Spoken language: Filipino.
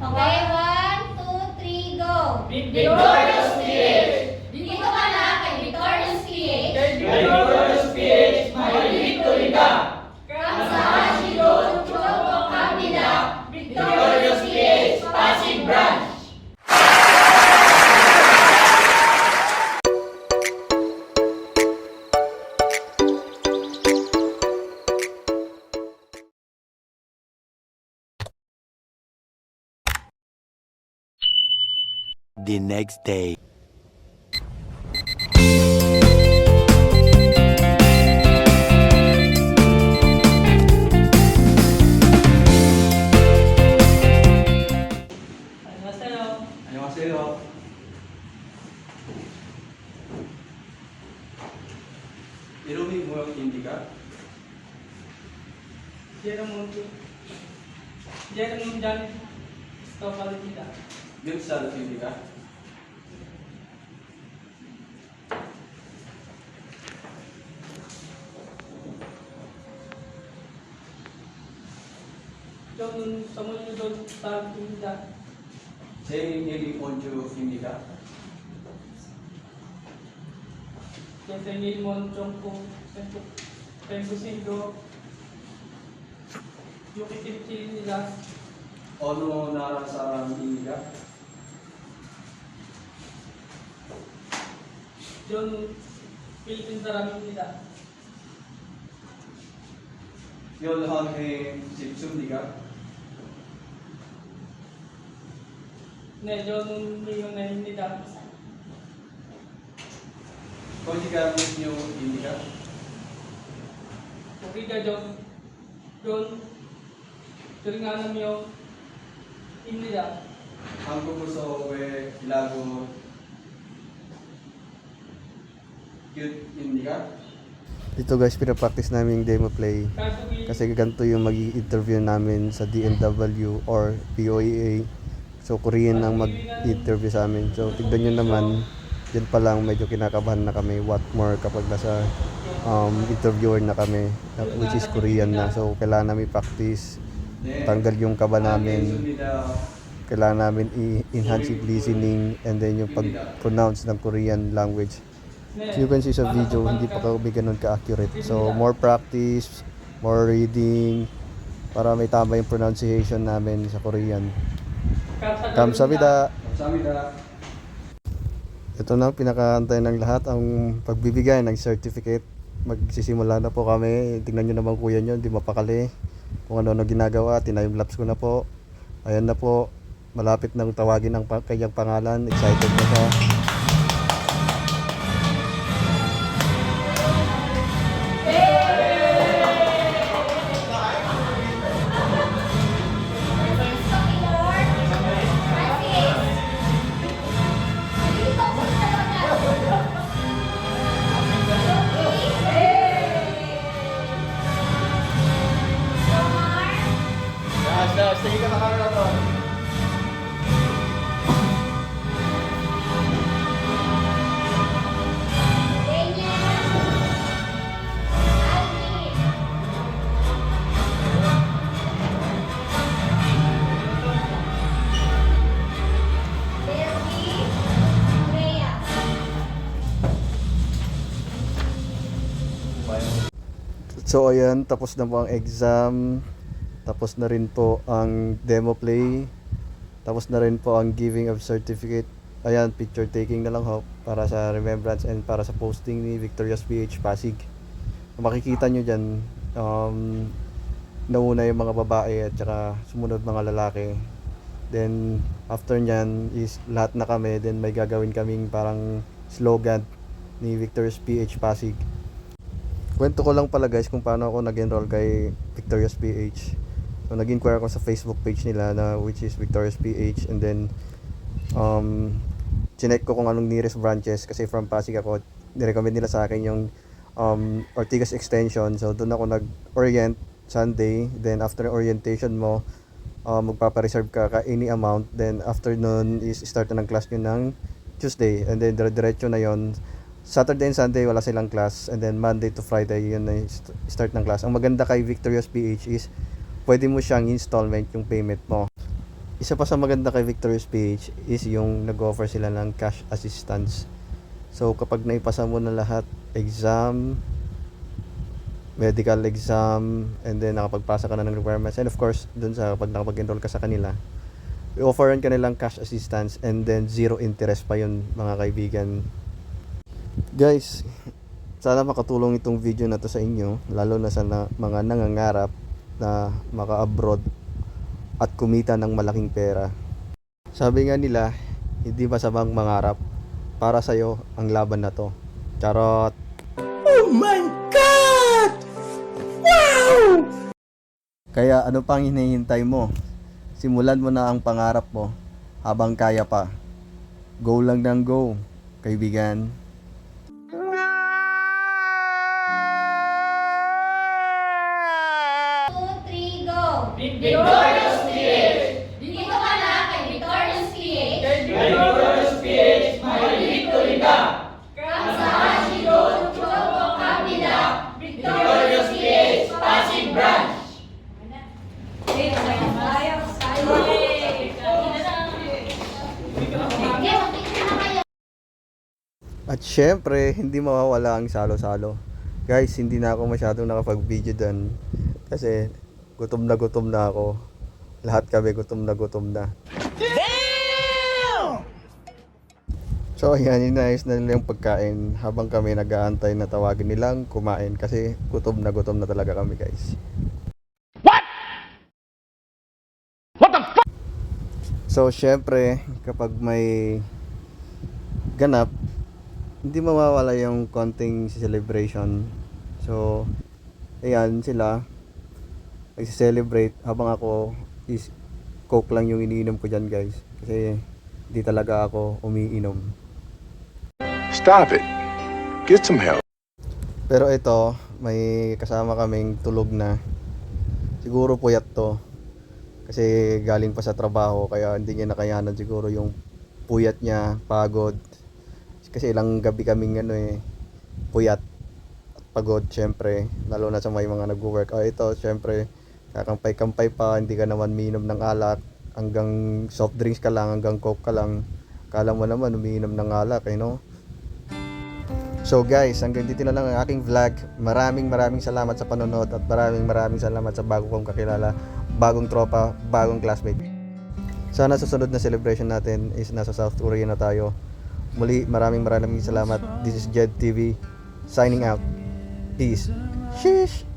Okay, one, two, three, go! Victorious PH! The next day. 안녕하세요. 안녕하세요. 이름이. Jerome Mundan. Stopalita. 몇 살입니 까? 저는 서문유도 사람입니다. 생일이 언제입니까? 제 생일 먼정고 뱅구신도 617입니다. 어느 나라 사람입니까? 저는 필리핀 사람입니다. 연합회 집습니까? 네, 저는 미혼입니다. 거기가 몇 명입니까? 우리가 전, 전, 조ring하는 명입니다. 한국에서 왜 일하고 Cute Dito guys, pinapractice namin yung demo play kasi ganito yung magiging interview namin sa DMW or POEA. So Korean ang mag-interview sa amin. So tignan nyo naman, dyan pa lang medyo kinakabahan na kami what more kapag nasa um, interviewer na kami which is Korean na. So kailangan namin practice, tanggal yung kaba namin. Kailangan namin i-enhance listening and then yung pag-pronounce ng Korean language. So you can see sa video, hindi pa kami ganun ka-accurate. So more practice, more reading, para may tama yung pronunciation namin sa Korean. Kamsamida! Kamsamida! Ito na pinakaantay ng lahat ang pagbibigay ng certificate. Magsisimula na po kami. Tingnan nyo naman kuya nyo, hindi mapakali. Kung ano-ano ginagawa, time-lapse ko na po. Ayan na po, malapit nang tawagin ang kanyang pangalan. Excited na siya. So ayan, tapos na po ang exam. Tapos na rin po ang demo play. Tapos na rin po ang giving of certificate. Ayan, picture taking na lang ho para sa remembrance and para sa posting ni Victorious PH Pasig. Makikita nyo dyan, um, nauna yung mga babae at saka sumunod mga lalaki. Then, after nyan is lahat na kami. Then, may gagawin kaming parang slogan ni Victorious PH Pasig. Kwento ko lang pala guys kung paano ako nag-enroll kay Victorious PH. So nag-inquire ako sa Facebook page nila na which is Victorious PH and then um chinek ko kung anong nearest branches kasi from Pasig ako. Nirecommend nila sa akin yung um, Ortigas Extension. So doon ako nag-orient Sunday. Then after orientation mo, uh, magpapa-reserve ka ka any amount. Then after nun is start na ng class nyo ng Tuesday. And then dire-diretso na yon Saturday and Sunday wala silang class and then Monday to Friday yun na start ng class. Ang maganda kay Victorious PH is pwede mo siyang installment yung payment mo. isa pa sa maganda kay Victorious PH is yung nag-offer sila ng cash assistance. So kapag naipasa mo na lahat, exam, medical exam, and then nakapagpasa ka na ng requirements, and of course, dun sa pag nakapag-enroll ka sa kanila, i-offeran ka nilang cash assistance and then zero interest pa yun mga kaibigan. Guys, sana makatulong itong video na to sa inyo, lalo na sa na, mga nangangarap na maka-abroad at kumita ng malaking pera. Sabi nga nila, hindi masamang mangarap. Para sa'yo ang laban na to. Charot! Oh my God! Wow! Kaya ano pang hinihintay mo? Simulan mo na ang pangarap mo habang kaya pa. Go lang ng go, kaibigan. Victorious PH! Dito ka na kay Victorious PH. Victorious PH, may victory ka! Kasashi Dojo Kabila. Victorious PH, Pasig Branch! At syempre, hindi mawawala ang salo-salo. Guys, hindi na ako masyadong nakapag-video doon. Kasi gutom na gutom na ako. Lahat kami gutom na gutom na. So ayan, inayos na nila yung pagkain habang kami nag-aantay na tawagin nilang kumain kasi gutom na gutom na talaga kami guys. So syempre, kapag may ganap, hindi mawawala yung konting celebration. So, ayan sila, nagsi-celebrate habang ako is coke lang yung iniinom ko dyan guys. Kasi hindi talaga ako umiinom. Stop it. Get some help. Pero ito, may kasama kaming tulog na. Siguro puyat to. Kasi galing pa sa trabaho, kaya hindi niya nakayanan siguro yung puyat niya, pagod. Kasi ilang gabi kaming ano eh, puyat at pagod syempre. Lalo na sa may mga nag-work. Oh, ito syempre, kakampay-kampay pa, hindi ka naman minom ng alak. Hanggang soft drinks ka lang, hanggang coke ka lang. Kala mo naman umiinom ng alak, eh no? So guys, hanggang dito na lang ang aking vlog. Maraming maraming salamat sa panonood at maraming maraming salamat sa bago kong kakilala, bagong tropa, bagong classmate. Sana sa sunod na celebration natin is nasa South Korea na tayo. Muli, maraming maraming salamat. This is Jed TV signing out. Peace. Sheesh!